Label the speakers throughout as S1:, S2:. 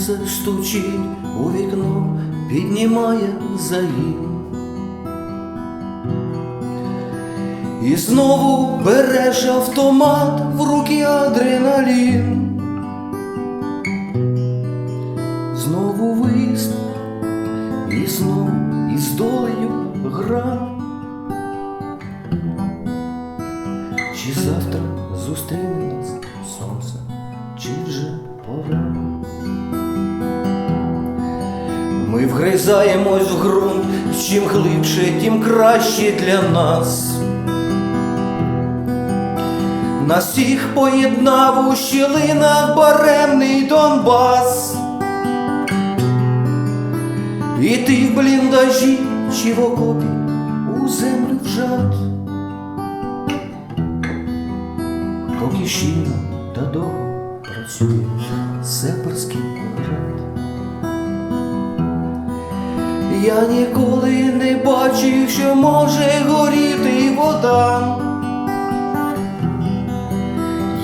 S1: сонце стучить у вікно, піднімає загін. І знову береш автомат в руки адреналін. Знову виїзд, і знову із долею гра. Чи завтра зустріне Ми вгризаємось в ґрунт, чим глибше, тим краще для нас. Нас всіх поєднав у щілинах баремний Донбас. І ти в бліндажі чи в окопі у землю вжат. Поки щільно та довго працює сеперський град. Я ніколи не бачив, що може горіти вода.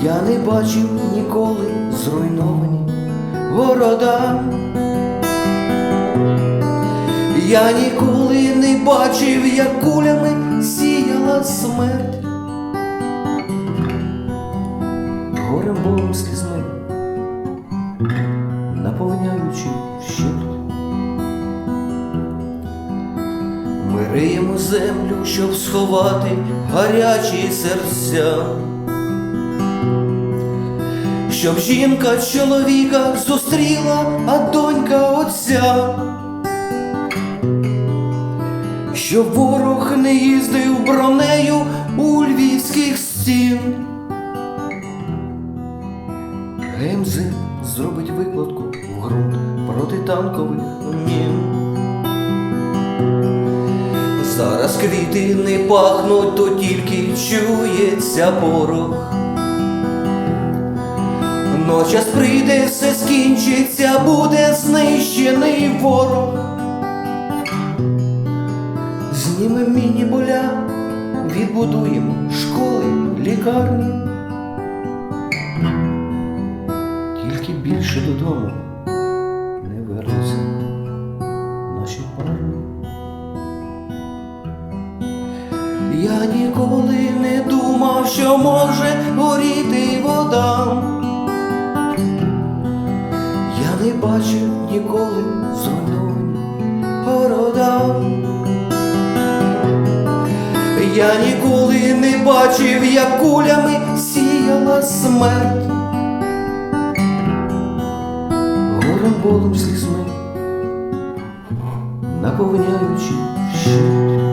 S1: Я не бачив ніколи зруйновані города. Я ніколи не бачив, як кулями сіяла смерть. Горем болем Ми землю, щоб сховати гарячі серця. Щоб жінка чоловіка зустріла, а донька отця. Щоб ворог не їздив бронею у львівських стін. ГМЗ зробить викладку в ґрунт протитанкових мін. Зараз квіти не пахнуть, то тільки чується порох. Но час прийде, все скінчиться, буде знищений ворог. Знімемо міні боля, відбудуємо школи, лікарні. Тільки більше додому Я ніколи не думав, що може горіти вода. Я не бачив ніколи зруйновані города. Я ніколи не бачив, як кулями сіяла смерть. Горем болем слізьми, наповняючи вщерть.